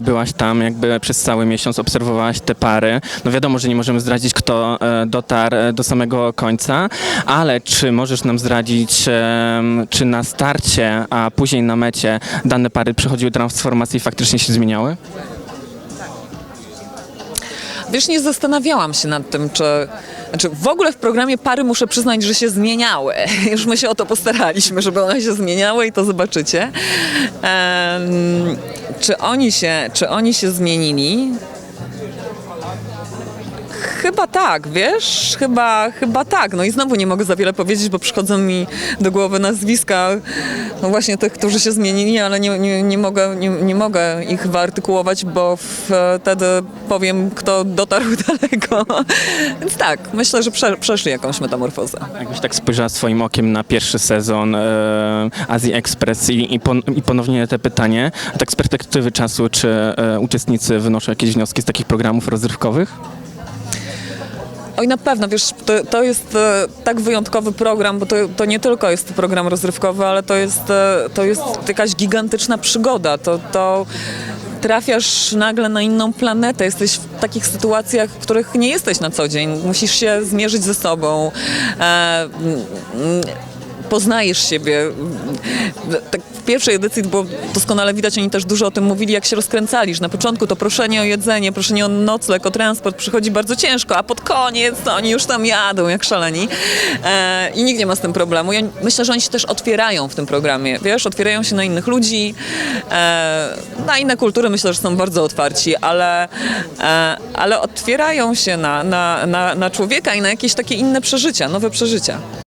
Byłaś tam jakby przez cały miesiąc, obserwowałaś te pary. No wiadomo, że nie możemy zdradzić, kto e, dotarł e, do samego końca, ale czy możesz nam zdradzić, czy na starcie, a później na mecie dane pary przechodziły transformację i faktycznie się zmieniały? Wiesz, nie zastanawiałam się nad tym, czy... Znaczy, w ogóle w programie pary muszę przyznać, że się zmieniały. Już my się o to postaraliśmy, żeby one się zmieniały i to zobaczycie. Em, czy, oni się, czy oni się zmienili? Chyba tak, wiesz? Chyba, chyba tak. No i znowu nie mogę za wiele powiedzieć, bo przychodzą mi do głowy nazwiska no właśnie tych, którzy się zmienili, ale nie, nie, nie, mogę, nie, nie mogę ich wyartykułować, bo wtedy powiem, kto dotarł daleko. Więc tak, myślę, że prze, przeszli jakąś metamorfozę. Jakbyś tak spojrzała swoim okiem na pierwszy sezon e, Azji Express i, i, pon, i ponownie te pytanie, tak z perspektywy czasu, czy e, uczestnicy wynoszą jakieś wnioski z takich programów rozrywkowych? Oj, na pewno, wiesz, to, to jest e, tak wyjątkowy program, bo to, to nie tylko jest program rozrywkowy, ale to jest, e, to jest jakaś gigantyczna przygoda. To, to trafiasz nagle na inną planetę, jesteś w takich sytuacjach, w których nie jesteś na co dzień. Musisz się zmierzyć ze sobą. E, poznajesz siebie. Tak w pierwszej edycji było doskonale widać, oni też dużo o tym mówili, jak się rozkręcali, że na początku to proszenie o jedzenie, proszenie o nocleg, o transport przychodzi bardzo ciężko, a pod koniec to oni już tam jadą jak szaleni e, i nikt nie ma z tym problemu. Ja myślę, że oni się też otwierają w tym programie, wiesz, otwierają się na innych ludzi, e, na inne kultury myślę, że są bardzo otwarci, ale, e, ale otwierają się na, na, na, na człowieka i na jakieś takie inne przeżycia, nowe przeżycia.